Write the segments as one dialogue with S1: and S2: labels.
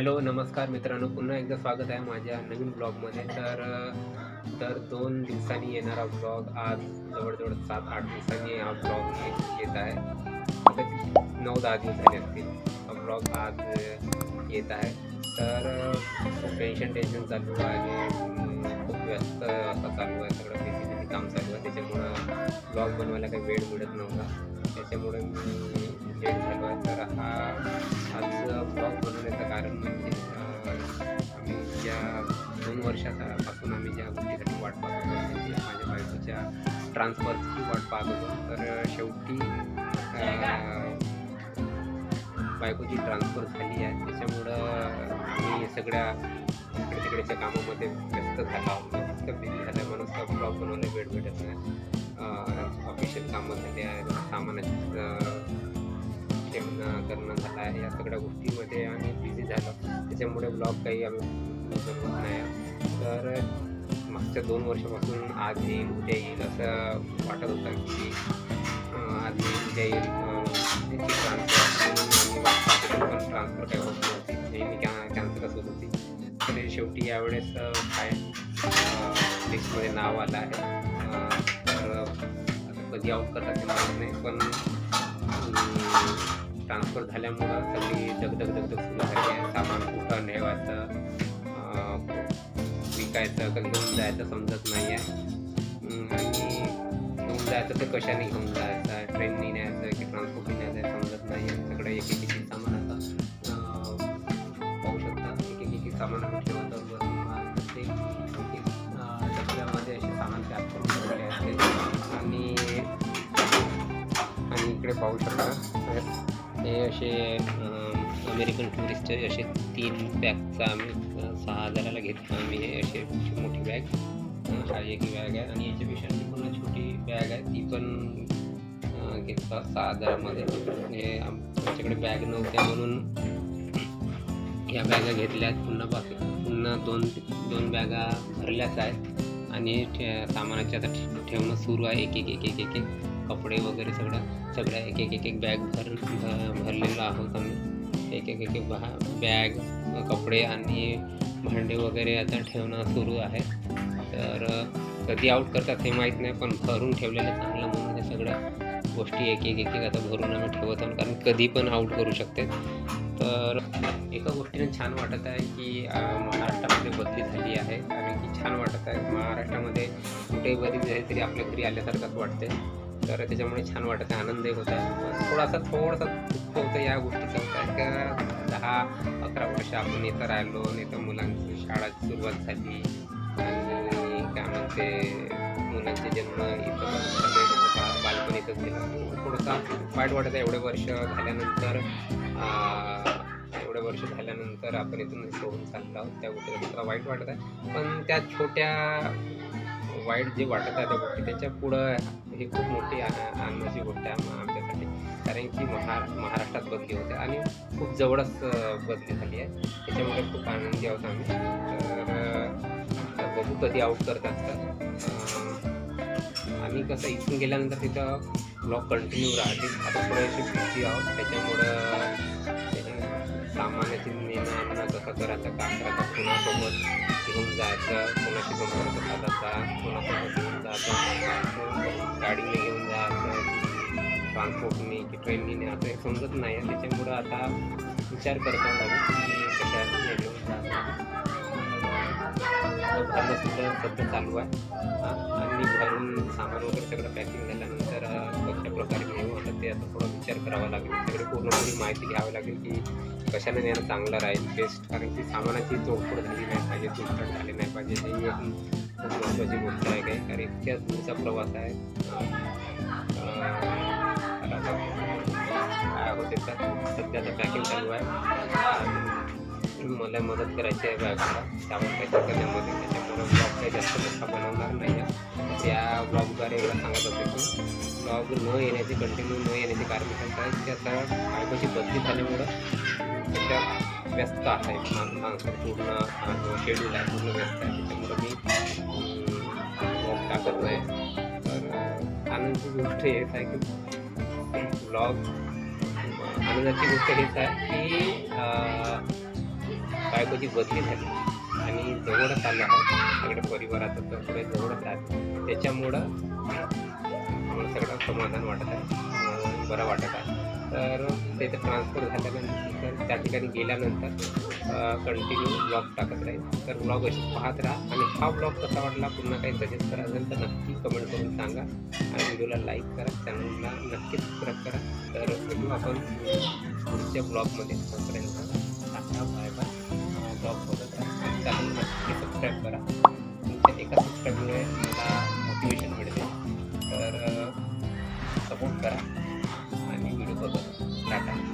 S1: Hello नमस्कार मित्रांनो. पुन्हा एकदा स्वागत आहे माझ्या नवीन ब्लॉगमध्ये. तर तर दर दोन दिवसांनी येणारा ब्लॉग. आज जवळजवळ सात आठ दिवसांनी हा ब्लॉग येत आहे. नऊ दहा दिवस झाले असतील हा ब्लॉग आज येत आहे. तर टेन्शन टेन्शन चालू आहे खूप व्यस्त असं चालू आहे. सगळं बेसिकली काम चालू आहे. त्याच्यामुळं ब्लॉग बनवायला काही वेळ मिळत नव्हता. त्याच्यामुळे मी लेट झालो आहे. तर हा ट्रान्सफरची वाट पाहत होतो. तर शेवटी बायकोची ट्रान्सफर झाली आहे. त्याच्यामुळं मी सगळ्या इकडे तिकडेच्या कामामध्ये व्यस्त झाला आहोत. इतकं बिझी झालं म्हणून ब्लॉग बनवायला वेळ भेटत नाही. ऑफिशियल कामं झाली आहेत. सामानाचं ठेवणं करणं झालं आहे. या सगळ्या गोष्टीमध्ये आम्ही बिझी झालो. त्याच्यामुळे ब्लॉग काही आम्ही बनवत नाही. तर मागच्या दोन वर्षापासून आज येईल उद्या येईल असं वाटत होतं की आज येईल उद्या येईल त्याची ट्रान्सफर पण ट्रान्सफर काही होत नव्हती. नेहमी कॅ कॅन्सलच होत होती. तर शेवटी यावेळेस काय लिस्टमध्ये नाव आलं आहे. तर कधी आउट करतात ते माहीत नाही पण ट्रान्सफर झाल्यामुळं सगळी दगदग दगदग सुरू झाली आहे. सामान कुठं नेवायचं विकायचं का घेऊन जायचं समजत नाही आहे आणि घेऊन जायचं तर कशाने घेऊन जायचं? ट्रेननी न्यायचं की ट्रान्सपोर्टने न्यायचं समजत नाही आहे सगळं एक एक एक सामान आता पाहू शकता. एक एक एक सामान आम्ही ठेवत डब्यामध्ये असे सामान पॅक करून ठेवले असते आणि आणि इकडे पाहू शकता. हे असे अमेरिकन टुरिस्ट असे तीन बॅगचा आम्ही सहा हजाराला घेतला. आम्ही हे असे मोठी बॅग हा एक बॅग आहे आणि याच्यापेक्षा ती छोटी बॅग आहे. ती पण घेतला सहा हजारामध्ये. म्हणजे हे आमच्याकडे बॅग नव्हत्या म्हणून या बॅगा घेतल्यात. पुन्हा बाकी पुन्हा दोन दोन बॅगा भरल्याच आहेत. आणि ठे सामानाचे आता ठेवणं सुरू आहे. एक एक एक एक एक एक कपडे वगैरे सगळं सगळ्या एक एक एक एक बॅग भर भरलेलो आहोत आम्ही. एक एक एक बॅग कपडे आणि भांडे वगैरे आता ठेवणं सुरू आहे. तर कधी आउट करतात हे माहीत नाही पण भरून ठेवलेलं चांगलं म्हणून हे सगळ्या गोष्टी एक एक एक एक आता भरून आम्ही ठेवत आहोत. कारण कधी पण आउट करू शकते. तर एका गोष्टीने छान वाटत आहे की महाराष्ट्रामध्ये बदली झाली आहे. कारण की छान वाटत आहे. महाराष्ट्रामध्ये कुठेही बदली झाली तरी आपल्या घरी आल्यासारखंच वाटते तर त्याच्यामुळे छान वाटत आहे आनंदही होत. आहे थोडासा थोडासा दुःख होतं या गोष्टीचं. होत आहे का दहा अकरा वर्ष आपण इथं राहिलो नाही तर मुलांची शाळा सुरुवात झाली. आणि काय म्हणते मुलांचे जन्म इथं झाले. होता बालपण इथंच गेलं. थोडंसा वाईट वाटत आहे एवढे वर्ष झाल्यानंतर एवढे वर्ष झाल्यानंतर आपण इथून सोडून चाललो आहोत. त्या गोष्टीला थोडा वाईट वाटत. आहे पण त्या छोट्या वाईट जे वाटत आहे त्या गोष्टी त्याच्या पुढं हे खूप मोठी आनंदाची गोष्ट आहे आमच्यासाठी. कारण की महा महाराष्ट्रात बदली होते आणि खूप जवळच बदली झाली आहे. त्याच्यामुळे खूप आनंदी आहोत आम्ही. तर बघू कधी आउट करतात तर. आम्ही कसं इथून गेल्यानंतर तिथं ब्लॉग कंटिन्यू राहते आता थोडेसे बिझी आहोत. त्याच्यामुळं ते सामानाची कसं करायचं काय करायचं कुणासोबत घेऊन जायचं कुणाशी संपर्क साधायचा कुणासोबत घेऊन जायचं गाडीने घेऊन जायचं की ट्रान्सपोर्टने की ट्रेनने असं हे समजत नाही. आहे त्याच्यामुळं आता विचार करता लागेल की भरणं सध्या चालू आहे. आणि भरून सामान वगैरे सगळं पॅकिंग झाल्यानंतर कशा प्रकारे घेऊ आता ते आता थोडा विचार करावा लागेल. सगळे पूर्णपणे माहिती घ्यावी लागेल की कशाने नेणं चांगलं राहील बेस्ट कारण की सामानाची तोडफोड झाली नाही पाहिजे तुटफट झाली नाही पाहिजे. हे खूप महत्त्वाची गोष्ट आहे काय? कारण इतक्या दूरचा प्रवास आहे. काय होते सध्या पॅकिंग चालू आहे. मला मदत करायची आहे बायकोला. त्यामुळे पॅकिंग करण्यामध्ये त्याच्यामुळे जास्त मोठा बनवणार नाही आहे. त्या ब्लॉगद्वारे एवढं सांगत होते की ब्लॉग न येण्याचे कंटिन्यू न येण्याचे कारण कसं आहे की आता बायकोची बदली झाल्यामुळं त्या व्यस्त आहे. मा- माणसं पूर्ण शेड्यूल आहे पूर्ण व्यस्त आहे. त्याच्यामुळं मी ब्लॉग टाकत नाही. तर आनंदाची गोष्ट हेच आहे की ब्लॉग आनंदाची गोष्ट हेच आहे की बायकोची बदली झाली. आणि जवळच आलो आहोत सगळ्या परिवाराचं तर जवळच आहे त्याच्यामुळं सगळं समाधान वाटत आहे बरं वाटत आहे. तर त्याचं ट्रान्सफर झाल्यानंतर त्या ठिकाणी गेल्यानंतर कंटिन्यू ब्लॉग टाकत राहील. तर ब्लॉग असे पाहत राहा. आणि हा ब्लॉग कसा वाटला पुन्हा काही सजेस्ट करा असेल तर नक्की कमेंट करून सांगा. आणि व्हिडिओला लाईक करा चॅनलला नक्की सबस्क्राईब करा. तर भेटू आपण पुढच्या ब्लॉगमध्ये तोपर्यंत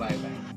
S1: Bye bye.